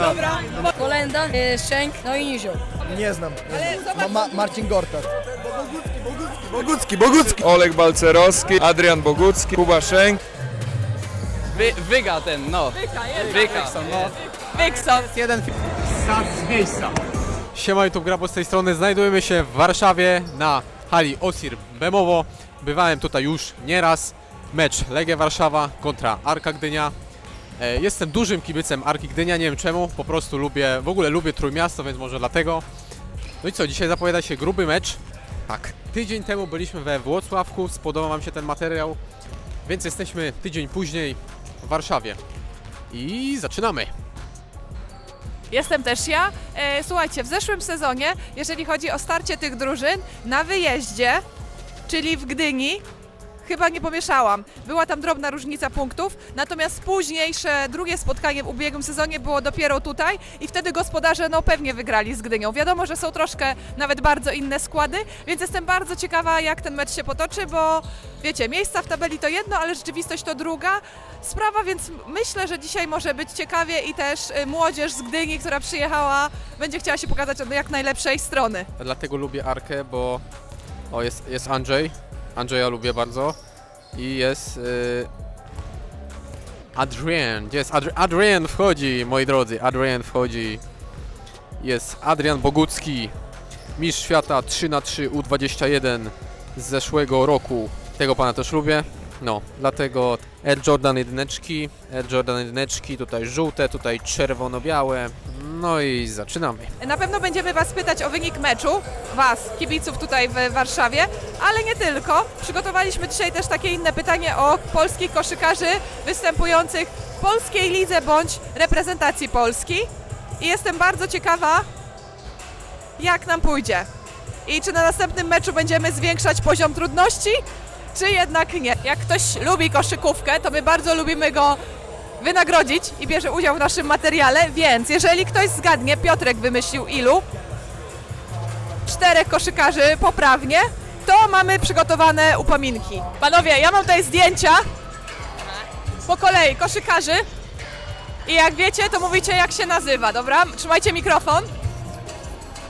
Dobra. Kolenda, y, Szczęk, no i Nizioł. Nie znam. Ma, ma, Marcin Gortat. Bogucki, Bogucki. Oleg Balcerowski, Adrian Bogucki, Kuba Szenk. Wy, wyga ten, no. Wyga, no. Wykson. Jeden Siema YouTube Grabo z tej strony. Znajdujemy się w Warszawie na hali Osir Bemowo. Bywałem tutaj już nieraz. Mecz Legia Warszawa kontra Arka Gdynia. E, Jestem dużym kibicem Arki Gdynia, nie wiem czemu, po prostu lubię, w ogóle lubię Trójmiasto, więc może dlatego. No i co, dzisiaj zapowiada się gruby mecz. Tak, tydzień temu byliśmy we Włocławku, spodobał Wam się ten materiał, więc jesteśmy tydzień później w Warszawie. I zaczynamy! Jestem też ja. E, słuchajcie, w zeszłym sezonie, jeżeli chodzi o starcie tych drużyn, na wyjeździe, czyli w Gdyni, chyba nie pomieszałam. Była tam drobna różnica punktów, natomiast późniejsze, drugie spotkanie w ubiegłym sezonie było dopiero tutaj i wtedy gospodarze no pewnie wygrali z Gdynią. Wiadomo, że są troszkę nawet bardzo inne składy, więc jestem bardzo ciekawa jak ten mecz się potoczy, bo wiecie, miejsca w tabeli to jedno, ale rzeczywistość to druga sprawa, więc myślę, że dzisiaj może być ciekawie i też y, młodzież z Gdyni, która przyjechała, będzie chciała się pokazać od jak najlepszej strony. Dlatego lubię Arkę, bo o, jest, jest Andrzej. Andrzeja lubię bardzo. I jest y... Adrian. Gdzie jest Adri Adrian wchodzi, moi drodzy. Adrian wchodzi. Jest Adrian Bogucki. Mistrz świata 3 na 3 U21 z zeszłego roku. Tego pana też lubię. No, dlatego Air Jordan jedyneczki, Air Jordan jedyneczki, tutaj żółte, tutaj czerwono-białe. No i zaczynamy. Na pewno będziemy Was pytać o wynik meczu, Was, kibiców tutaj w Warszawie, ale nie tylko. Przygotowaliśmy dzisiaj też takie inne pytanie o polskich koszykarzy występujących w polskiej lidze bądź reprezentacji Polski. I jestem bardzo ciekawa, jak nam pójdzie. I czy na następnym meczu będziemy zwiększać poziom trudności, czy jednak nie. Jak ktoś lubi koszykówkę, to my bardzo lubimy go wynagrodzić i bierze udział w naszym materiale, więc jeżeli ktoś zgadnie, Piotrek wymyślił ilu, czterech koszykarzy poprawnie, to mamy przygotowane upominki. Panowie, ja mam tutaj zdjęcia po kolei koszykarzy i jak wiecie, to mówicie jak się nazywa, dobra? Trzymajcie mikrofon.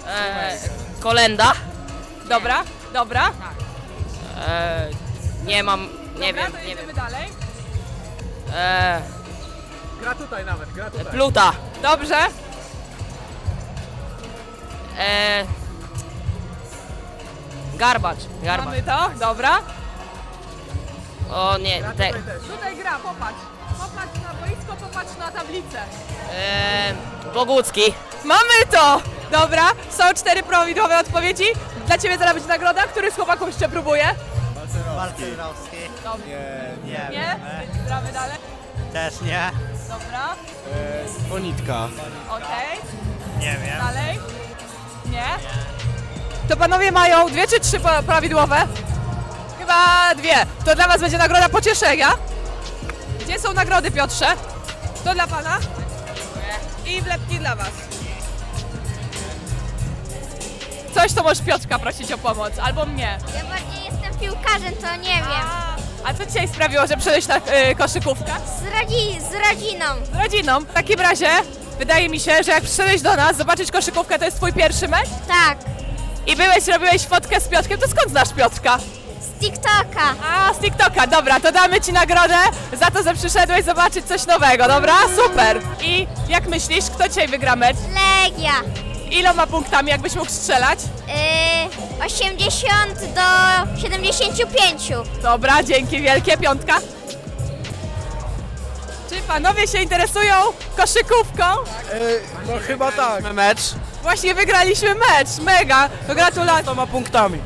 E, kolenda. Dobra, dobra. E, nie mam, nie dobra, wiem, to nie jedziemy wiem. dalej. E, Gra tutaj nawet, gra tutaj. Pluta. Dobrze. E, garbacz. Garbacz. Mamy to, dobra. O nie, te, Tutaj gra, popatrz. Popatrz na boisko, popatrz na tablicę. e, Bogucki. Mamy to! Dobra, są cztery prawidłowe odpowiedzi. Dla Ciebie zaraz będzie nagroda. Który z chłopaków jeszcze próbuje? Balcerowski. Nie, nie. Nie? Gramy dalej. Też nie. Dobra, Bonitka. okej. Nie wiem. Dalej? Nie? To panowie mają dwie czy trzy prawidłowe? Chyba dwie. To dla Was będzie nagroda pocieszenia. Gdzie są nagrody, Piotrze? To dla Pana. I wlepki dla Was. Coś, to możesz Piotrka prosić o pomoc, albo mnie. Ja bardziej jestem piłkarzem, to nie wiem. A, co dzisiaj sprawiło, że przyszedłeś na y, koszykówkę? Z, rodzi, z rodziną. Z rodziną. W takim razie wydaje mi się, że jak przyszedłeś do nas zobaczyć koszykówkę, to jest twój pierwszy mecz Tak, i byłeś, robiłeś fotkę z Piotrkiem, to skąd znasz Piotrka? z TikToka. A, z TikToka, dobra, to damy Ci nagrodę za to, że przyszedłeś zobaczyć coś nowego, dobra? Super! I jak myślisz, kto dzisiaj wygra mecz? Legia. Iloma punktami, jakbyś mógł strzelać? Yy, 80 do 75. Dobra, dzięki wielkie, piątka. Czy panowie się interesują koszykówką? no chyba tak. mecz. Właśnie wygraliśmy mecz, mega, to gratulacje. To ma punktami.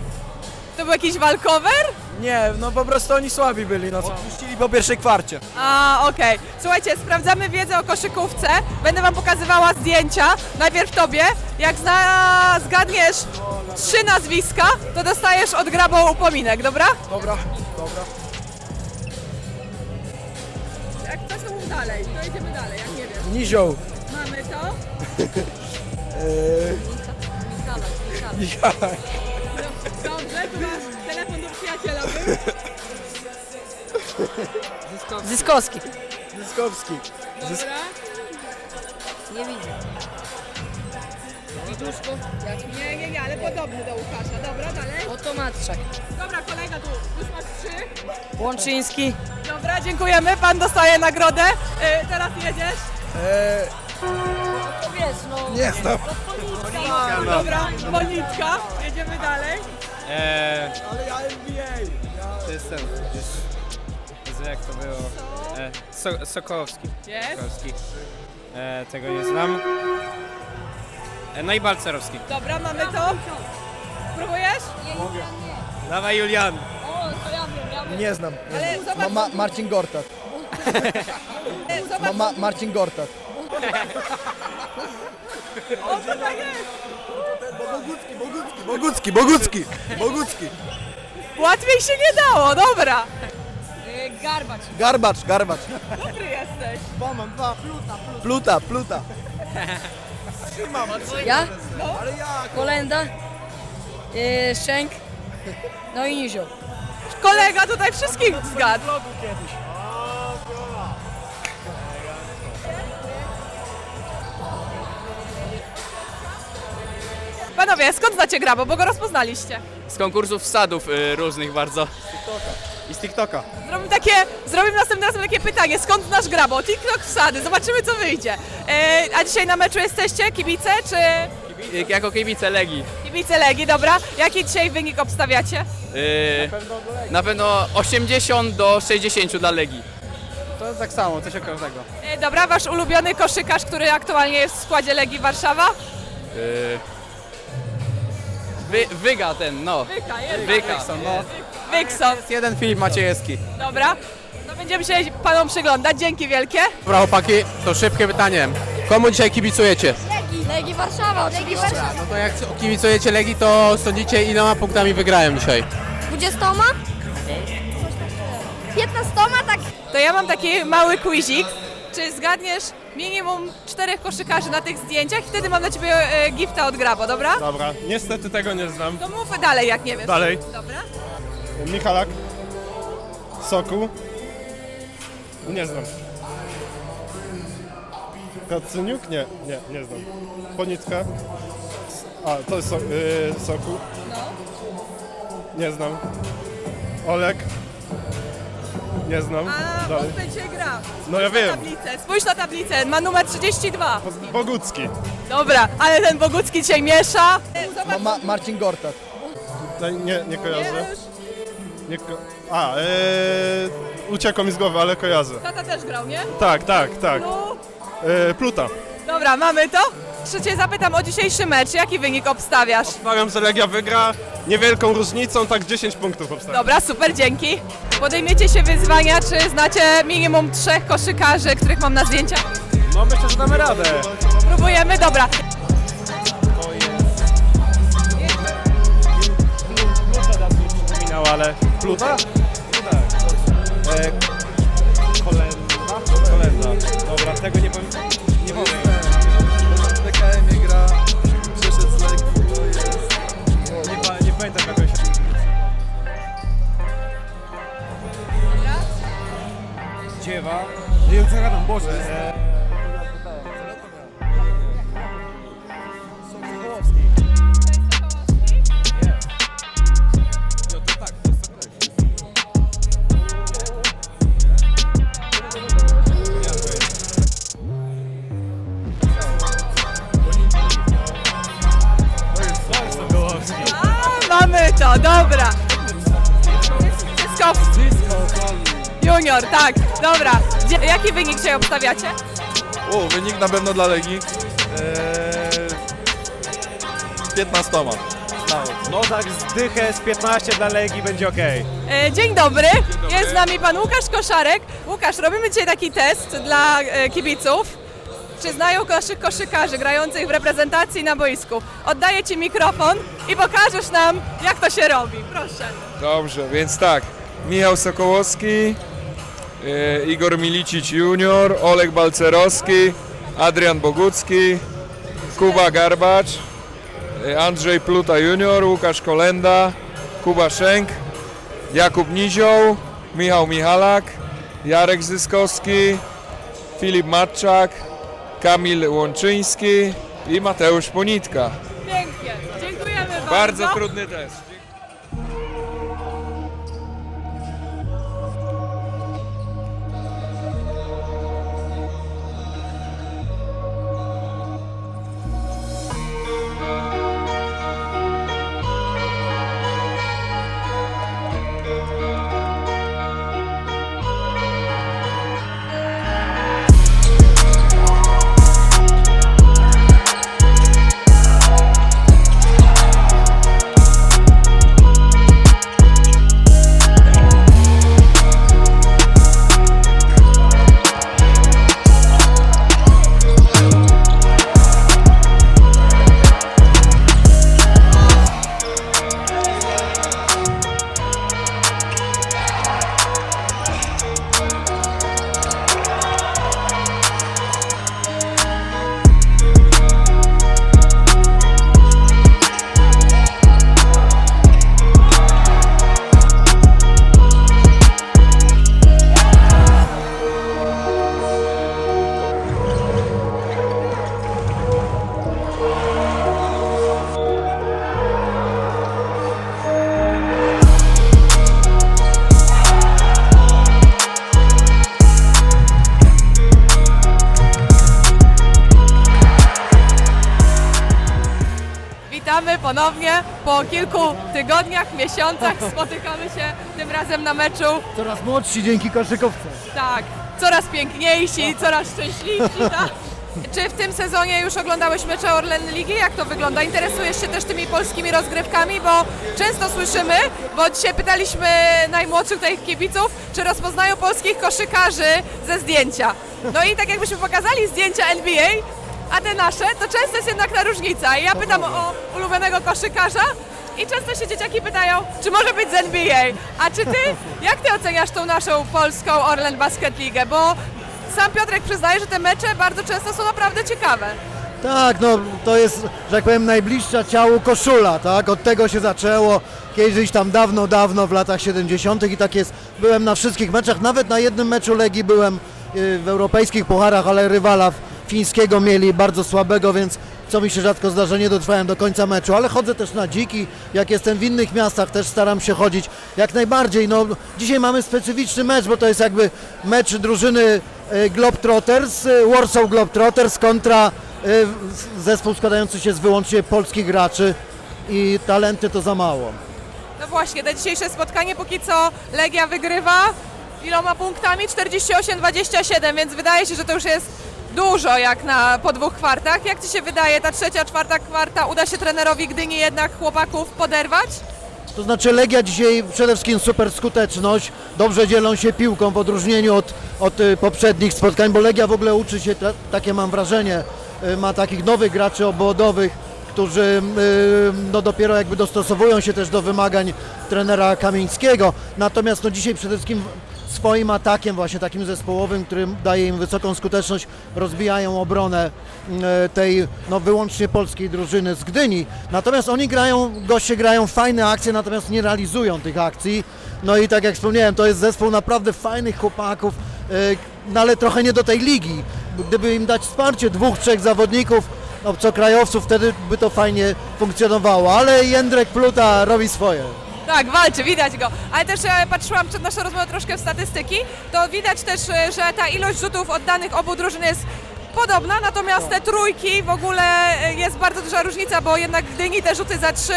To był jakiś walkover? Nie, no po prostu oni słabi byli. No, Odpuścili po pierwszej kwarcie. A, okej. Słuchajcie, sprawdzamy wiedzę o koszykówce. Będę wam pokazywała zdjęcia. Najpierw tobie. Jak zna, zgadniesz trzy nazwiska, to dostajesz od grabą upominek, dobra? Dobra, dobra. Jak chcesz, to mów dalej. To idziemy dalej, jak nie wiem. Nizioł. Mamy to. Eee, jak? Dobrze, tu masz przyjaciela. był? Zyskowski. Zyskowski. Dobra. Nie widzę. Widuszko? Jak Nie, nie, nie, ale podobny do Łukasza. Dobra, dalej. Oto Matczak. Dobra, kolega tu już masz trzy. Łączyński. Dobra, dziękujemy. Pan dostaje nagrodę. E, teraz jedziesz. E, Powiedz, no. nie znam. Dobra, Monicka. Jedziemy dalej. Eee, to jest ten, jest, Jezu, jak to było? E, so, Sokołowski. Jest. Sokołowski. E, tego nie znam. E, no i Balcerowski. Dobra, mamy to. Spróbujesz? Dawaj Julian. Nie znam. Nie Ale znam. zobacz- Ma, ma, Marcin Gortat. E, Ma, Zobacz, ma, Marcin Gortat. o co tak jest. Bogucki, Bogucki, Bogucki, Bogucki, Bogucki. Łatwiej się nie dało, dobra. Garbacz. Garbacz, garbacz. Dobry jesteś. Pluta, pluta. Ja? Kolenda. Yy, Szczęk. No i Nizio. Kolega tutaj wszystkich zgadł. Panowie, skąd znacie Grabo, bo go rozpoznaliście? Z konkursów wsadów y, różnych bardzo. I z TikToka. Zrobimy takie, zrobimy następnym razem takie pytanie, skąd znasz Grabo? TikTok wsady, zobaczymy co wyjdzie. E, a dzisiaj na meczu jesteście, kibice czy Y, Jako kibice Legii. kibice Legii, dobra? Jaki dzisiaj wynik obstawiacie? Y, na pewno 80 do 60 dla Legii. To tak samo, coś okropnego. E, dobra, wasz ulubiony koszykarz, który aktualnie jest w składzie Legii Warszawa? Y, wy, wyga ten, no. Wyka, jest. Wyka. no. Wykson. Jeden film Maciejewski. Dobra, no będziemy się panom przyglądać, dzięki wielkie. Dobra chłopaki, to szybkie pytanie. Komu dzisiaj kibicujecie? Legii Warszawa, oczywiście. No to jak kibicujecie Legii, to sądzicie iloma punktami wygrają dzisiaj? 20? 15 tak To ja mam taki mały quizik. Czy zgadniesz minimum czterech koszykarzy na tych zdjęciach i wtedy mam dla ciebie e, gifta od Grabo, dobra? Dobra, niestety tego nie znam. To mów dalej, jak nie wiesz. Dalej. Dobra. Michalak. Soku. Nie znam. Kacyniuk? Nie, nie, nie znam. Ponicka. A, to jest so, yy, Soku. Nie znam. Olek. Nie znam. A, Dalej. będzie gra. No ja wiem. Tablicę. Spójrz na tablicę, ma numer 32. Bogucki. Dobra, ale ten Bogucki dzisiaj miesza. E, Zobacz, Ma, ma, Marcin Gortat. Tutaj nie, nie kojarzę. wiesz, Nie ko A, yy, uciekło mi z głowy, ale kojarzę. tata też grał, nie? Tak, tak, tak. No. Yy, Pluta. Dobra, mamy to. Cię zapytam o dzisiejszy mecz. Jaki wynik obstawiasz? Stawiam, że Legia wygra niewielką różnicą, tak 10 punktów obstawiam. Dobra, super, dzięki. Podejmiecie się wyzwania, czy znacie minimum trzech koszykarzy, których mam na zdjęciach? No myślę, że damy radę. Próbujemy, dobra. Przypominał, ale... Pluta? E, kolenda? Kolenda. Dobra, tego nie powiem. Nie powiem. Dziewa. Nie wiem co gadam, Boże. E, mamy to, dobra. Zyskowski. Junior, tak, dobra. Gdzie, jaki wynik dzisiaj obstawiacie? O, wynik na pewno dla Legii. Eee, 15. No tak z dychę z 15 dla Legii będzie ok. E, dzień dobry. jest z nami pan Łukasz Koszarek. Łukasz, robimy dzisiaj taki test dla e, kibiców. Czy znają naszych koszykarzy grających w reprezentacji na boisku? Oddaję ci mikrofon i pokażesz nam, jak to się robi. Proszę. Dobrze, więc tak. Michał Sokołowski, Igor Milicic Junior, Oleg Balcerowski, Adrian Bogucki, Kuba Garbacz, e, Andrzej Pluta Junior, Łukasz Kolenda, Kuba Szenk, Jakub Nizioł, Michał Michalak, Jarek Zyskowski, Filip Matczak, Kamil Łączyński i Mateusz Ponitka. Pięknie, dziękujemy bardzo. Bardzo trudny test. Tygodniach, miesiącach. Spotykamy się tym razem na meczu. Coraz młodsi dzięki koszykówce. Tak, coraz piękniejsi, coraz szczęśliwsi. Tak? Czy w tym sezonie już oglądałeś mecze Orlen Ligi? Jak to wygląda? Interesujesz się też tymi polskimi rozgrywkami? Bo często słyszymy, bo dzisiaj pytaliśmy najmłodszych tutaj kibiców, czy rozpoznają polskich koszykarzy ze zdjęcia. No i tak jakbyśmy pokazali zdjęcia NBA, a te nasze, to często jest jednak ta różnica. I ja pytam o ulubionego koszykarza i często się dzieciaki pytają, czy może być z NBA. A czy ty, jak ty oceniasz tą naszą polską Orlen Basket Ligę? Bo sam Piotrek przyznaje, że te mecze bardzo często są naprawdę ciekawe. Tak, no to jest, że tak powiem, najbliższa ciału koszula, tak? Od tego się zaczęło kiedyś tam dawno, dawno w latach 70. i tak jest. Byłem na wszystkich meczach, nawet na jednym meczu Legii byłem y, w europejskich pucharach, ale rywala fińskiego mieli bardzo słabego, więc co mi się rzadko zdarza, nie dotrwałem do końca meczu, ale chodzę też na dziki, jak jestem w innych miastach, też staram się chodzić jak najbardziej. No, dzisiaj mamy specyficzny mecz, bo to jest jakby mecz drużyny y, Globetrotters, y, Warsaw Globetrotters kontra y, zespół składający się z wyłącznie polskich graczy i talenty to za mało. No właśnie, te dzisiejsze spotkanie póki co Legia wygrywa iloma punktami? 48-27, więc wydaje się, że to już jest dużo jak na po dwóch kwartach. Jak Ci się wydaje, ta trzecia, czwarta kwarta uda się trenerowi Gdyni jednak chłopaków poderwać? To znaczy Legia dzisiaj przede wszystkim super skuteczność, dobrze dzielą się piłką w odróżnieniu od, od y, poprzednich spotkań, bo Legia w ogóle uczy się, ta, takie mam wrażenie, y, ma takich nowych graczy obwodowych, którzy y, no dopiero jakby dostosowują się też do wymagań trenera Kamińskiego. Natomiast no dzisiaj przede wszystkim swoim atakiem właśnie takim zespołowym, który daje im wysoką skuteczność, rozbijają obronę e, tej no wyłącznie polskiej drużyny z Gdyni. Natomiast oni grają, goście grają fajne akcje, natomiast nie realizują tych akcji. No i tak jak wspomniałem, to jest zespół naprawdę fajnych chłopaków, e, no ale trochę nie do tej ligi. Gdyby im dać wsparcie dwóch, trzech zawodników, obcokrajowców, wtedy by to fajnie funkcjonowało, ale Jędrek Pluta robi swoje. Tak, walczy, widać go. Ale też e, patrzyłam przed naszą rozmową troszkę w statystyki, to widać też, e, że ta ilość rzutów oddanych obu drużyn jest podobna, natomiast te trójki w ogóle e, jest bardzo duża różnica, bo jednak w Gdyni te rzuty za trzy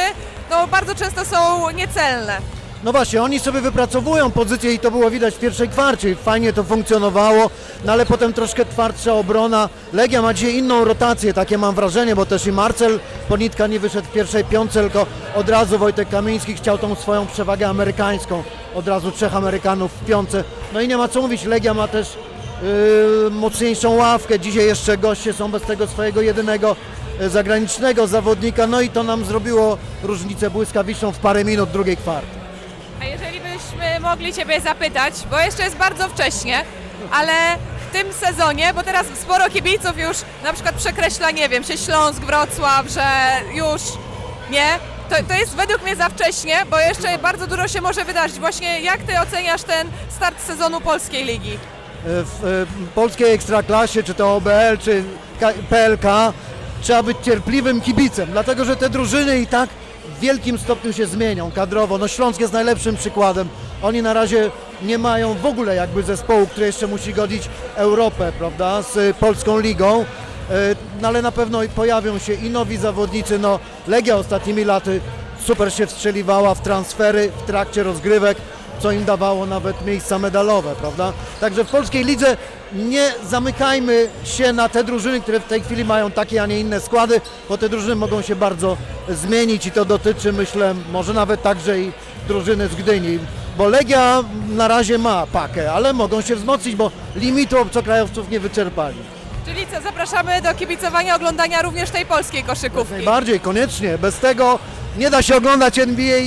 no, bardzo często są niecelne. No właśnie, oni sobie wypracowują pozycję i to było widać w pierwszej kwarcie. Fajnie to funkcjonowało, no ale potem troszkę twardsza obrona. Legia ma dzisiaj inną rotację, takie mam wrażenie, bo też i Marcel Ponitka nie wyszedł w pierwszej piątce, tylko od razu Wojtek Kamiński chciał tą swoją przewagę amerykańską. Od razu trzech Amerykanów w piątce. No i nie ma co mówić, Legia ma też yy, mocniejszą ławkę. Dzisiaj jeszcze goście są bez tego swojego jedynego yy, zagranicznego zawodnika, no i to nam zrobiło różnicę błyskawiczną w parę minut drugiej kwarty. A jeżeli byśmy mogli Ciebie zapytać, bo jeszcze jest bardzo wcześnie, ale w tym sezonie, bo teraz sporo kibiców już na przykład przekreśla, nie wiem, się Śląsk, Wrocław, że już nie. To, to jest według mnie za wcześnie, bo jeszcze bardzo dużo się może wydarzyć. Właśnie jak Ty oceniasz ten start sezonu Polskiej Ligi? w e, polskiej ekstraklasie, czy to OBL, czy PLK, trzeba być cierpliwym kibicem, dlatego że te drużyny i tak w wielkim stopniu się zmienią kadrowo. No Śląsk jest najlepszym przykładem. Oni na razie nie mają w ogóle jakby zespołu, który jeszcze musi godzić Europę, prawda, z y, Polską Ligą. Y, No ale na pewno pojawią się i nowi zawodnicy. No Legia ostatnimi laty super się wstrzeliwała w transfery w trakcie rozgrywek, co im dawało nawet miejsca medalowe, prawda? Także w polskiej lidze nie zamykajmy się na te drużyny, które w tej chwili mają takie, a nie inne składy, bo te drużyny mogą się bardzo zmienić i to dotyczy, myślę, może nawet także i drużyny z Gdyni, bo Legia na razie ma pakę, ale mogą się wzmocnić, bo limitu obcokrajowców nie wyczerpali. Czyli co, zapraszamy do kibicowania, oglądania również tej polskiej koszykówki. Najbardziej, koniecznie. Bez tego nie da się oglądać NBA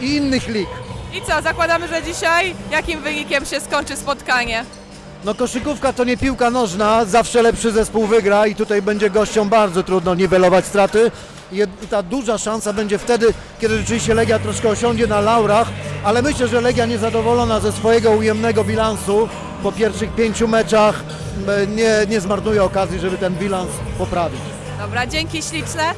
i innych lig. I co, zakładamy, że dzisiaj jakim wynikiem się skończy spotkanie? No koszykówka to nie piłka nożna, zawsze lepszy zespół wygra i tutaj będzie gościom bardzo trudno niwelować straty. I ta duża szansa będzie wtedy, kiedy rzeczywiście Legia troszkę osiądzie na laurach, ale myślę, że Legia niezadowolona ze swojego ujemnego bilansu po pierwszych pięciu meczach m, nie, nie zmarnuje okazji, żeby ten bilans poprawić. Dobra, dzięki śliczne.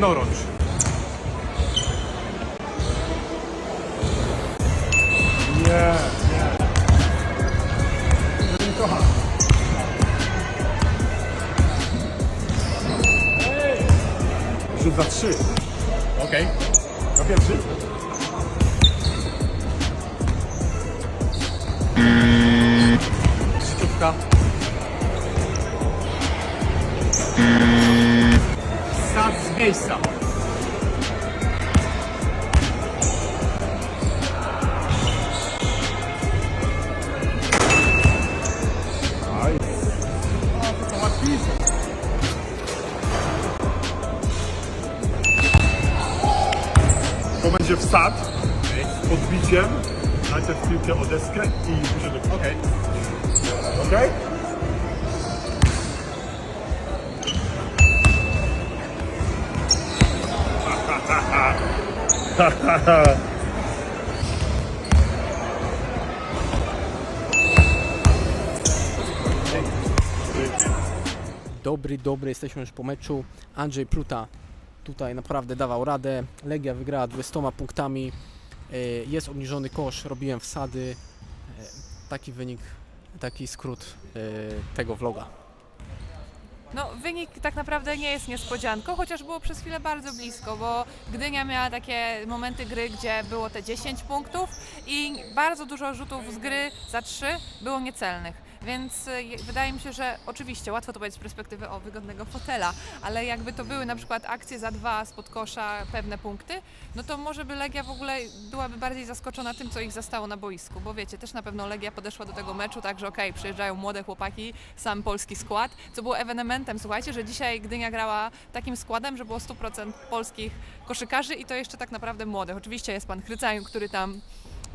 Wolny miejsca. To będzie wsad z podbiciem. Najpierw piłkę o deskę i Dobry, dobry, jesteśmy już po meczu. Andrzej Pluta tutaj naprawdę dawał radę. Legia wygrała 20 punktami. E, Jest obniżony kosz, robiłem wsady. E, Taki wynik, taki skrót e, tego vloga. No, wynik tak naprawdę nie jest niespodzianką, chociaż było przez chwilę bardzo blisko, bo Gdynia miała takie momenty gry, gdzie było te 10 punktów i bardzo dużo rzutów z gry za 3 było niecelnych. Więc y, je- wydaje mi się, że oczywiście łatwo to powiedzieć z perspektywy o wygodnego fotela, ale jakby to były na przykład akcje za dwa spod kosza, pewne punkty, no to może by Legia w ogóle byłaby bardziej zaskoczona tym, co ich zastało na boisku, bo wiecie, też na pewno Legia podeszła do tego meczu tak, że okej, przyjeżdżają młode chłopaki, sam polski skład, co było ewenementem, słuchajcie, że dzisiaj Gdynia grała takim składem, że było 100% polskich koszykarzy i to jeszcze tak naprawdę młodych. Oczywiście jest pan Chrycaju, który tam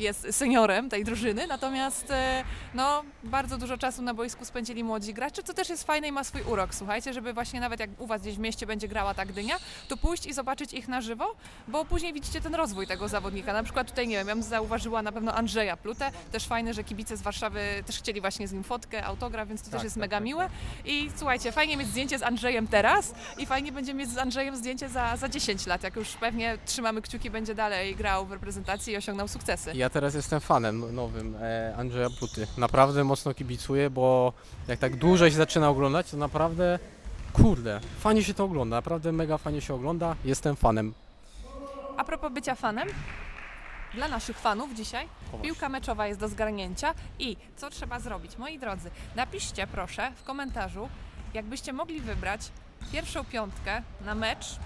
jest seniorem tej drużyny, natomiast e, no, bardzo dużo czasu na boisku spędzili młodzi gracze, co też jest fajne i ma swój urok, słuchajcie, żeby właśnie nawet jak u Was gdzieś w mieście będzie grała ta Gdynia, to pójść i zobaczyć ich na żywo, bo później widzicie ten rozwój tego zawodnika. Na przykład tutaj, nie wiem, ja bym zauważyła na pewno Andrzeja Plutę, też fajne, że kibice z Warszawy też chcieli właśnie z nim fotkę, autograf, więc to też jest mega miłe. I słuchajcie, fajnie mieć zdjęcie z Andrzejem teraz i fajnie będzie mieć z Andrzejem zdjęcie za, za 10 lat, jak już pewnie trzymamy kciuki, będzie dalej grał w reprezentacji i osiągnął sukcesy. Ja teraz jestem fanem nowym e, Andrzeja Pluty. Naprawdę mocno kibicuję, bo jak tak dłużej się zaczyna oglądać, to naprawdę, kurde, fajnie się to ogląda, naprawdę mega fajnie się ogląda, jestem fanem. A propos bycia fanem, dla naszych fanów dzisiaj piłka meczowa jest do zgarnięcia i co trzeba zrobić? Moi drodzy, napiszcie proszę w komentarzu, jakbyście mogli wybrać pierwszą piątkę na mecz,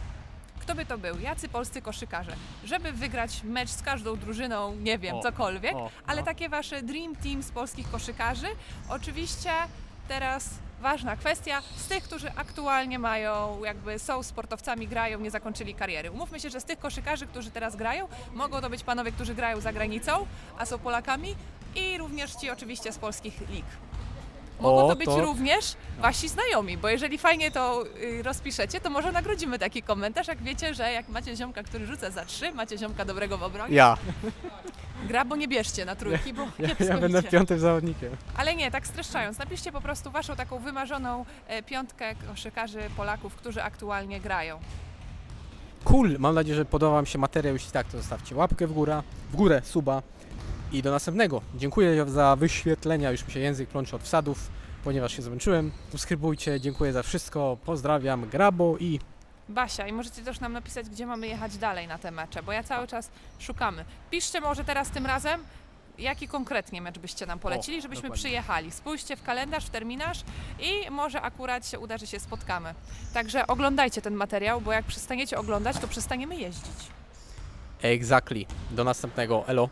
kto by to był? Jacy polscy koszykarze? Żeby wygrać mecz z każdą drużyną, nie wiem, O, cokolwiek, o, ale no. takie wasze dream team z polskich koszykarzy. Oczywiście teraz ważna kwestia z tych, którzy aktualnie mają, jakby są sportowcami, grają, nie zakończyli kariery. Umówmy się, że z tych koszykarzy, którzy teraz grają, mogą to być panowie, którzy grają za granicą, a są Polakami i również ci oczywiście z polskich lig. Mogą to być również wasi znajomi, bo jeżeli fajnie to y, rozpiszecie, to może nagrodzimy taki komentarz, jak wiecie, że jak macie ziomka, który rzuca za trzy, macie ziomka dobrego w obronie, Ja, gra, bo nie bierzcie na trójki, bo ja, kiepsko ja będę idzie. piątym zawodnikiem. Ale nie, tak streszczając, napiszcie po prostu waszą taką wymarzoną e, piątkę koszykarzy Polaków, którzy aktualnie grają. Cool, mam nadzieję, że podoba Wam się materiał, jeśli tak, to zostawcie łapkę w górę, w górę, suba i do następnego. Dziękuję za wyświetlenia, już mi się język plącze od wsadów, ponieważ się zmęczyłem. Subskrybujcie, dziękuję za wszystko, pozdrawiam, Grabo i Basia, i możecie też nam napisać, gdzie mamy jechać dalej na te mecze, bo ja cały czas szukamy. Piszcie może teraz tym razem, jaki konkretnie mecz byście nam polecili, żebyśmy dokładnie. przyjechali. Spójrzcie w kalendarz, w terminarz i może akurat się uda, że się spotkamy. Także oglądajcie ten materiał, bo jak przestaniecie oglądać, to przestaniemy jeździć. exactly. Do następnego, elo.